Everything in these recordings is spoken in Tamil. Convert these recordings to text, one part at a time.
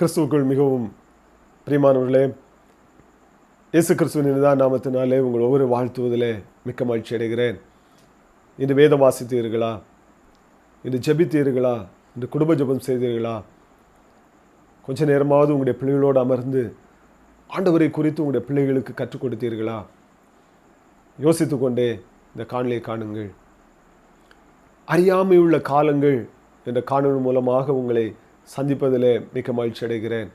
கிறிஸ்துவுக்குள் மிகவும் பிரியமானவர்களே இயேசு கிறிஸ்துவின் தான் நாமத்தினாலே உங்கள் ஒவ்வொரு வாழ்த்துவதிலே மிக்க மகிழ்ச்சி அடைகிறேன். இன்று வேதம் வாசித்தீர்களா? இன்று ஜெபித்தீர்களா? இன்று குடும்ப ஜெபம் செய்தீர்களா? கொஞ்ச நேரமாவது உங்களுடைய பிள்ளைகளோடு அமர்ந்து ஆண்டவரை குறித்து உங்களுடைய பிள்ளைகளுக்கு கற்றுக் கொடுத்தீர்களா? யோசித்து கொண்டே இந்த காணொலியை காணுங்கள். அறியாமையுள்ள காலங்கள் என்ற காணொலி மூலமாக உங்களை சந்திப்பதிலே மிக்க மகிழ்ச்சி அடைகிறேன்.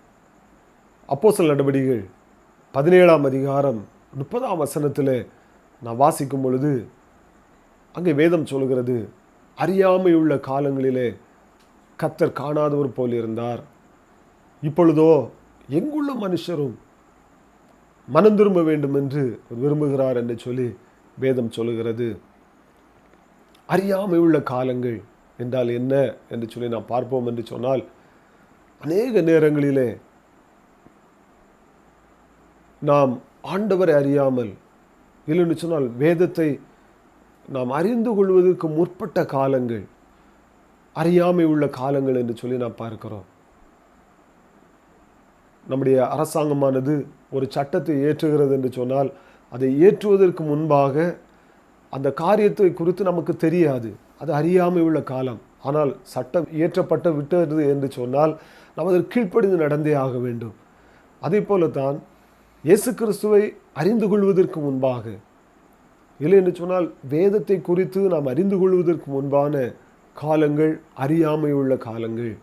அப்போஸ்தலர் நடவடிக்கைகள் பதினேழாம் அதிகாரம் முப்பதாம் வசனத்தில் நான் வாசிக்கும் பொழுது அங்கே வேதம் சொல்கிறது அறியாமையுள்ள காலங்களிலே கத்தர் காணாதவர் போல் இருந்தார். இப்பொழுதோ எங்குள்ள மனுஷரும் மனம் திரும்ப வேண்டும் என்று விரும்புகிறார் என்று சொல்லி வேதம் சொல்லுகிறது அறியாமையுள்ள காலங்கள் என்றால் என்ன? என்று சொல்லி நாம் பார்ப்போம் என்று சொன்னால் அநேக நேரங்களிலே நாம் ஆண்டவரை அறியாமல் இல்லைன்னு சொன்னால் வேதத்தை நாம் அறிந்து கொள்வதற்கு முற்பட்ட காலங்கள் அறியாமை உள்ள காலங்கள் என்று சொல்லி நாம் பார்க்கிறோம். நம்முடைய அரசாங்கமானது ஒரு சட்டத்தை ஏற்றுகிறது என்று சொன்னால் அதை ஏற்றுவதற்கு முன்பாக அந்த காரியத்தை குறித்து நமக்கு தெரியாது. அது அறியாமை உள்ள காலம். ஆனால் சட்டம் இயற்றப்பட்ட விட்டது என்று சொன்னால் நாம் அதற்கு கீழ்ப்படிந்து நடந்தே ஆக வேண்டும். அதே போல தான் இயேசு கிறிஸ்துவை அறிந்து கொள்வதற்கு முன்பாக இல்லை என்று சொன்னால் வேதத்தை குறித்து நாம் அறிந்து கொள்வதற்கு முன்பான காலங்கள் அறியாமை உள்ள காலங்கள்.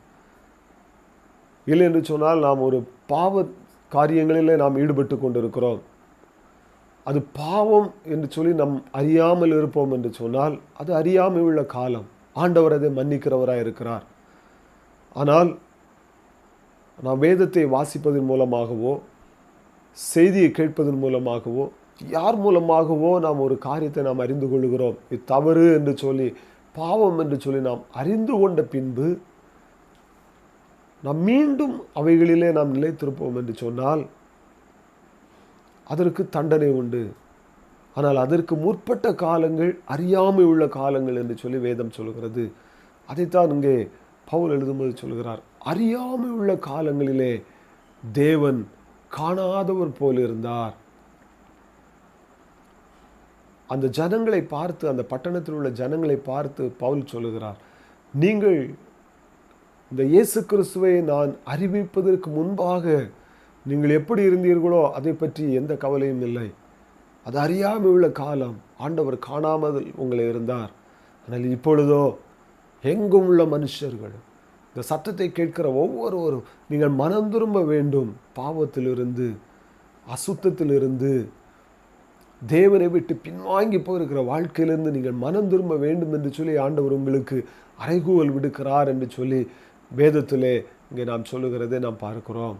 இல்லை என்று சொன்னால் நாம் ஒரு பாவ காரியங்களிலே நாம் ஈடுபட்டு கொண்டிருக்கிறோம். அது பாவம் என்று சொல்லி நம் அறியாமல் இருப்போம் என்று சொன்னால் அது அறியாமை உள்ள காலம். ஆண்டவர் அதை மன்னிக்கிறவராக இருக்கிறார். ஆனால் நாம் வேதத்தை வாசிப்பதன் மூலமாகவோ செய்தியை கேட்பதன் மூலமாகவோ யார் மூலமாகவோ நாம் ஒரு காரியத்தை நாம் அறிந்து கொள்கிறோம். இது தவறு என்று சொல்லி பாவம் என்று சொல்லி நாம் அறிந்து கொண்ட பின்பு நாம் மீண்டும் அவைகளிலே நாம் நிலைத்திருப்போம் என்று சொன்னால் அதற்கு தண்டனை உண்டு. ஆனால் அதற்கு முற்பட்ட காலங்கள் அறியாமை உள்ள காலங்கள் என்று சொல்லி வேதம் சொல்கிறது. அதைத்தான் இங்கே பவுல் எழுதும்போது சொல்கிறார். அறியாமை உள்ள காலங்களிலே தேவன் காணாதவர் போல் இருந்தார். அந்த ஜனங்களை பார்த்து அந்த பட்டணத்தில் உள்ள ஜனங்களை பார்த்து பவுல் சொல்லுகிறார் நீங்கள் இந்த இயேசு கிறிஸ்துவை நான் அறிவிப்பதற்கு முன்பாக நீங்கள் எப்படி இருந்தீர்களோ அதை பற்றி எந்த கவலையும் இல்லை. அது அறியாமல் உள்ள காலம். ஆண்டவர் காணாமல் உங்களை இருந்தார். ஆனால் இப்பொழுதோ எங்கும் உள்ள மனுஷர்கள் இந்த சத்தத்தை கேட்கிற ஒவ்வொருவரும் நீங்கள் மனம் திரும்ப வேண்டும். பாவத்திலிருந்து அசுத்தத்திலிருந்து தேவனை விட்டு பின்வாங்கி போயிருக்கிற வாழ்க்கையிலிருந்து நீங்கள் மனம் திரும்ப வேண்டும் என்று சொல்லி ஆண்டவர் உங்களுக்கு அறைகூவல் விடுக்கிறார் என்று சொல்லி வேதத்திலே இங்கே நாம் சொல்லுகிறதை நாம் பார்க்கிறோம்.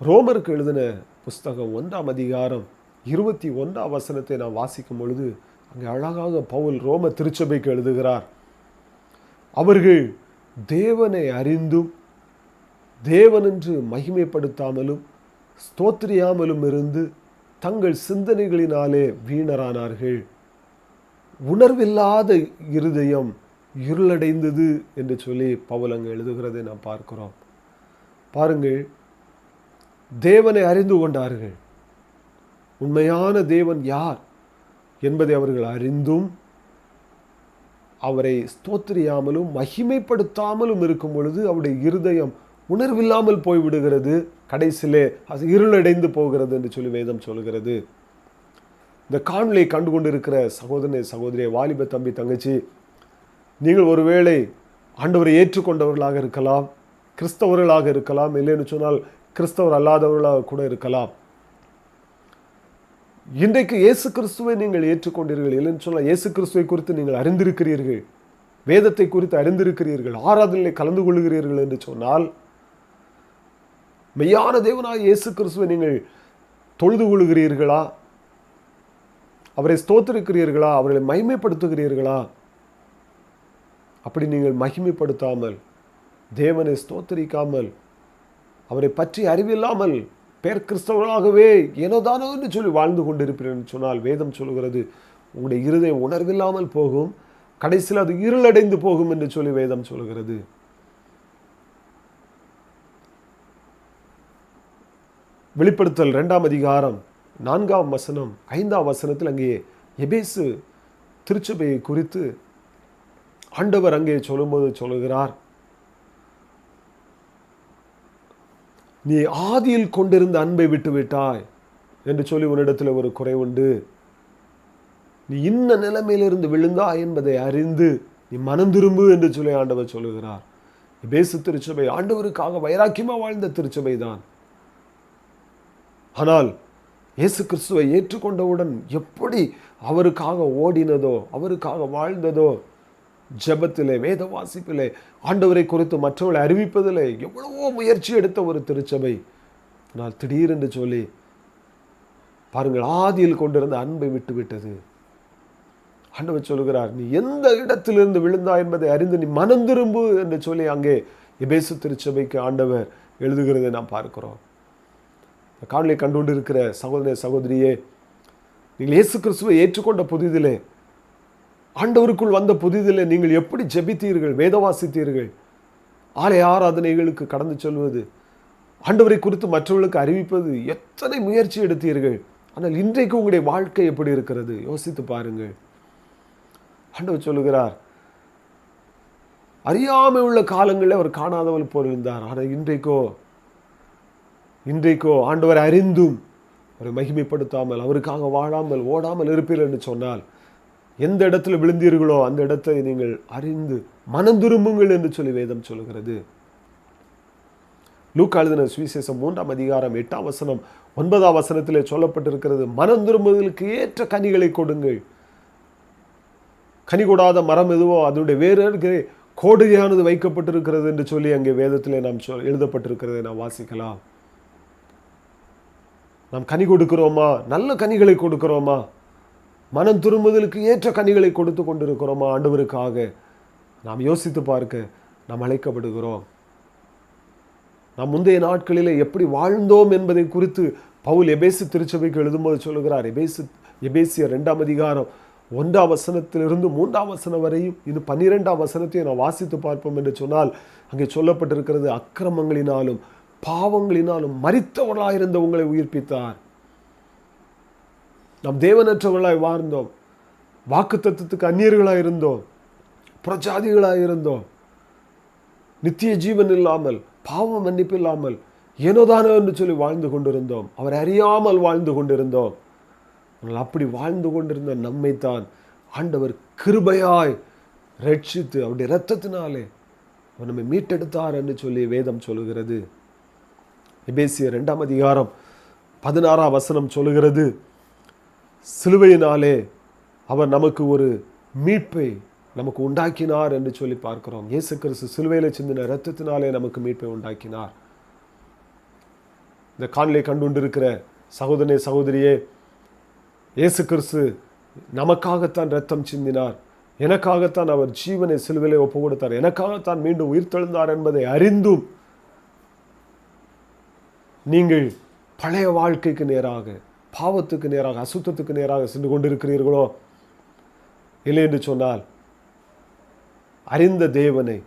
ரோமருக்கு எழுதின புஸ்தகம் ஒன்றாம் அதிகாரம் இருபத்தி ஒன்றாம் வசனத்தை நான் வாசிக்கும் பொழுது அங்கே அழகாக பவுல் ரோம திருச்சபைக்கு எழுதுகிறார். அவர்கள் தேவனை அறிந்தும் தேவனென்று மகிமைப்படுத்தாமலும் ஸ்தோத்திரியாமலும் இருந்து தங்கள் சிந்தனைகளினாலே வீணரானார்கள். உணர்வில்லாத இருதயம் இருளடைந்தது என்று சொல்லி பவுல் அங்கே எழுதுகிறதை நாம் பார்க்கிறோம். பாருங்கள் தேவனை அறிந்து கொண்டார்கள். உண்மையான தேவன் யார் என்பதை அவர்கள் அறிந்தும் அவரை ஸ்தோத்திரியாமலும் மகிமைப்படுத்தாமலும் இருக்கும் பொழுது அவருடைய இருதயம் உணர்வில்லாமல் போய்விடுகிறது. கடைசியிலே அது இருளடைந்து போகிறது என்று சொல்லி வேதம் சொல்கிறது. இந்த காணொலியை கண்டு கொண்டிருக்கிற சகோதரனை சகோதரிய வாலிப தம்பி தங்கச்சி நீங்கள் ஒருவேளை ஆண்டவரை ஏற்றுக்கொண்டவர்களாக இருக்கலாம் கிறிஸ்தவர்களாக இருக்கலாம் இல்லைன்னு சொன்னால் கிறிஸ்தவர் அல்லாதவர்களாக கூட இருக்கலாம். இன்றைக்கு இயேசு கிறிஸ்துவை நீங்கள் ஏற்றுக்கொண்டீர்கள் இல்லைன்னு சொன்னால் இயேசு கிறிஸ்துவை குறித்து நீங்கள் அறிந்திருக்கிறீர்கள். வேதத்தை குறித்து அறிந்திருக்கிறீர்கள் ஆராதனையில் கலந்து கொள்கிறீர்கள் என்று சொன்னால் மெய்யான தேவனாக இயேசு கிறிஸ்துவை நீங்கள் தொழுது கொள்கிறீர்களா? அவரை ஸ்தோத்திருக்கிறீர்களா? அவர்களை மகிமைப்படுத்துகிறீர்களா? அப்படி நீங்கள் மகிமைப்படுத்தாமல் தேவனை ஸ்தோத்தரிக்காமல் அவரை பற்றி அறிவில்லாமல் பேர் கிறிஸ்தவனாகவே ஏனோதானோ என்று சொல்லி வாழ்ந்து கொண்டிருப்பேன் சொன்னால் வேதம் சொல்கிறது உங்களுடைய இருதயம் உணர்வில்லாமல் போகும். கடைசியில் அது இருளடைந்து போகும் என்று சொல்லி வேதம் சொல்கிறது வெளிப்படுத்தல் ரெண்டாம் அதிகாரம் நான்காம் வசனம் ஐந்தாம் வசனத்தில் அங்கே எபேசு திருச்சபையை குறித்து ஆண்டவர் அங்கே சொல்லும்போது சொல்கிறார் நீ ஆதியில் கொண்டிருந்த அன்பை விட்டு விட்டாய் என்று சொல்லி உன்னிடத்தில் ஒரு குறை உண்டு. நீ இன்ன நிலைமையிலிருந்து விழுந்தாய் என்பதை அறிந்து நீ மனம் திரும்பு என்று சொல்லி ஆண்டவர் சொல்லுகிறார். பேசு திருச்சபை ஆண்டவருக்காக வைராக்கியமா வாழ்ந்த திருச்சபை தான் ஆனால் இயேசு கிறிஸ்துவை ஏற்றுக்கொண்டவுடன் எப்படி அவருக்காக ஓடினதோ அவருக்காக வாழ்ந்ததோ ஜபத்திலே வேத வாசிப்பிலே ஆண்டவரை குறித்து மற்றவர்களை அறிவிப்பதிலே எவ்வளவோ முயற்சி எடுத்த ஒரு திருச்சபை. ஆனால் திடீரென்று சொல்லி பாருங்கள் ஆதியில் கொண்டிருந்த அன்பை விட்டு விட்டது. ஆண்டவர் சொல்லுகிறார் நீ எந்த இடத்திலிருந்து விழுந்தா என்பதை அறிந்து நீ மனம் திரும்பு என்று சொல்லி அங்கே எபேசு திருச்சபைக்கு ஆண்டவர் எழுதுகிறதை நாம் பார்க்கிறோம். காணொலியை கண்டுகொண்டு இருக்கிற சகோதர சகோதரியே நீங்கள் இயேசு கிறிஸ்துவை ஏற்றுக்கொண்ட புதிதிலே ஆண்டவருக்குள் வந்த புதிதிலே நீங்கள் எப்படி ஜெபித்தீர்கள் வேதவாசித்தீர்கள்? ஆலய ஆராதனைகளுக்கு கடந்து சொல்வது ஆண்டவரை குறித்து மற்றவர்களுக்கு அறிவிப்பது எத்தனை முயற்சி எடுத்தீர்கள்? ஆனால் இன்றைக்கு உங்களுடைய வாழ்க்கை எப்படி இருக்கிறது? யோசித்து பாருங்கள். ஆண்டவர் சொல்லுகிறார் அறியாமை உள்ள காலங்களில் அவர் காணாதவள் போல் இருந்தார். ஆனால் இன்றைக்கோ இன்றைக்கோ ஆண்டவர் அறிந்தும் அவரை மகிமைப்படுத்தாமல் அவருக்காக வாழாமல் ஓடாமல் இருப்பீர்கள் என்று சொன்னால் எந்த இடத்துல விழுந்தீர்களோ அந்த இடத்தை நீங்கள் அறிந்து மனம் திரும்புங்கள் என்று சொல்லி வேதம் சொல்லுகிறது. லூக் எழுதின சுவிசேஷம் மூன்றாம் அதிகாரம் எட்டாம் வசனம் ஒன்பதாம் வசனத்திலே சொல்லப்பட்டிருக்கிறது மனம் திரும்புவதற்கு ஏற்ற கனிகளை கொடுங்கள். கனி கொடாத மரம் எதுவோ அதனுடைய வேறு கோடுகையானது வைக்கப்பட்டிருக்கிறது என்று சொல்லி அங்கே வேதத்திலே நாம் சொல் எழுதப்பட்டிருக்கிறதை நாம் வாசிக்கலாம். நாம் கனி கொடுக்கிறோமா? நல்ல கனிகளை கொடுக்கிறோமா? மனம் திரும்புதலுக்கு ஏற்ற கனிகளை கொடுத்து கொண்டிருக்கிறோமா ஆண்டவருக்காக? நாம் யோசித்து பார்க்க நாம் அழைக்கப்படுகிறோம். நாம் முந்தைய நாட்களிலே எப்படி வாழ்ந்தோம் என்பதை குறித்து பவுல் எபேசு திருச்சபைக்கு எழுதும்போது சொல்லுகிறார். எபேசு எபேசிய ரெண்டாம் அதிகாரம் ஒன்றாம் வசனத்திலிருந்து மூன்றாம் வசனம் வரையும் இது பன்னிரெண்டாம் வசனத்தையும் நான் வாசித்து பார்ப்போம் என்று சொன்னால் அங்கே சொல்லப்பட்டிருக்கிறது அக்கிரமங்களினாலும் பாவங்களினாலும் மறித்தவர்களாயிருந்த உங்களை உயிர்ப்பித்தார். நாம் தேவனற்றவர்களாய் வாழ்ந்தோம். வாக்கு தத்துவத்துக்கு அந்நியர்களாக இருந்தோம். புறஜாதிகளாக இருந்தோம். நித்திய ஜீவன் இல்லாமல் பாவம் மன்னிப்பு இல்லாமல் ஏனோதானோ என்று சொல்லி வாழ்ந்து கொண்டிருந்தோம். அவர் அறியாமல் வாழ்ந்து கொண்டிருந்தோம். ஆனால் அப்படி வாழ்ந்து கொண்டிருந்த நம்மைத்தான் ஆண்டவர் கிருபையாய் ரட்சித்து அவருடைய இரத்தத்தினாலே அவர் நம்மை மீட்டெடுத்தார் என்று சொல்லி வேதம் சொல்லுகிறது எபேசிய ரெண்டாம் அதிகாரம் பதினாறாம் வசனம் சொல்லுகிறது சிலுவையினாலே அவர் நமக்கு ஒரு மீட்பை நமக்கு உண்டாக்கினார் என்று சொல்லி பார்க்கிறோம். இயேசு கிறிஸ்து சிலுவையில் சிந்தின இரத்தத்தினாலே நமக்கு மீட்பை உண்டாக்கினார். இந்த காணொலியை கண்டுண்டிருக்கிற சகோதரனே சகோதரியே இயேசு கிறிஸ்து நமக்காகத்தான் ரத்தம் சிந்தினார். எனக்காகத்தான் அவர் ஜீவனை சிலுவிலே ஒப்பு கொடுத்தார் எனக்காகத்தான் மீண்டும் உயிர்த்தெழுந்தார் என்பதை அறிந்தும் நீங்கள் பழைய வாழ்க்கைக்கு நேராக பாவத்துக்கு நேராக அசுத்தத்துக்கு நேராக சென்று கொண்டிருக்கிறீர்களோ? இல்லை என்று சொன்னால் அறிந்த தேவனை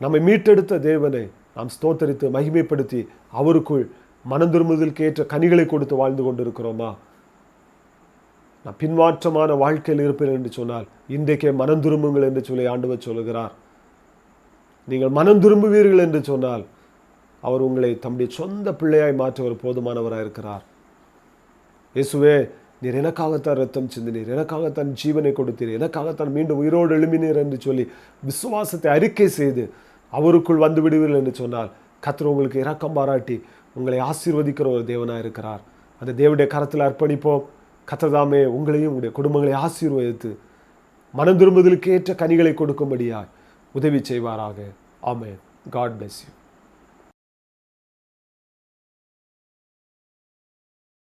நம்மை மீட்டெடுத்த தேவனை நாம் ஸ்தோத்தரித்து மகிமைப்படுத்தி அவருக்குள் மனந்திரும்புதலுக்கு ஏற்ற கனிகளை கொடுத்து வாழ்ந்து கொண்டிருக்கிறோமா? நான் பின்மாற்றமான வாழ்க்கையில் இருப்பேன் என்று சொன்னால் இன்றைக்கே மனம் திரும்புங்கள் என்று சொல்லி ஆண்டவர் சொல்லுகிறார் நீங்கள் மனம் திரும்புவீர்கள் என்று சொன்னால் அவர் உங்களை தம்முடைய சொந்த பிள்ளையாய் மாற்றவர் போதுமானவராக இருக்கிறார் இயேசுவே நீர் எனக்காகத்தான் ரத்தம் சிந்தினீர் எனக்காகத்தான் ஜீவனை கொடுத்தீர் எனக்காகத்தான் மீண்டும் உயிரோடு எழுமினீர் என்று சொல்லி விசுவாசத்தை அறிக்கை செய்து அவருக்குள் வந்து விடுவீர்கள் என்று சொன்னால் கத்திர உங்களுக்கு இரக்கம் பாராட்டி உங்களை ஆசீர்வதிக்கிற ஒரு தேவனாக இருக்கிறார். அந்த தேவனுடைய கரத்தில் அர்ப்பணிப்போம். கத்ததாமே உங்களையும் உங்களுடைய குடும்பங்களை ஆசீர்வதித்து மனம் திரும்புதலுக்கு ஏற்ற கனிகளை கொடுக்கும்படியாய் உதவி செய்வாராக. ஆமே காட் bless யூ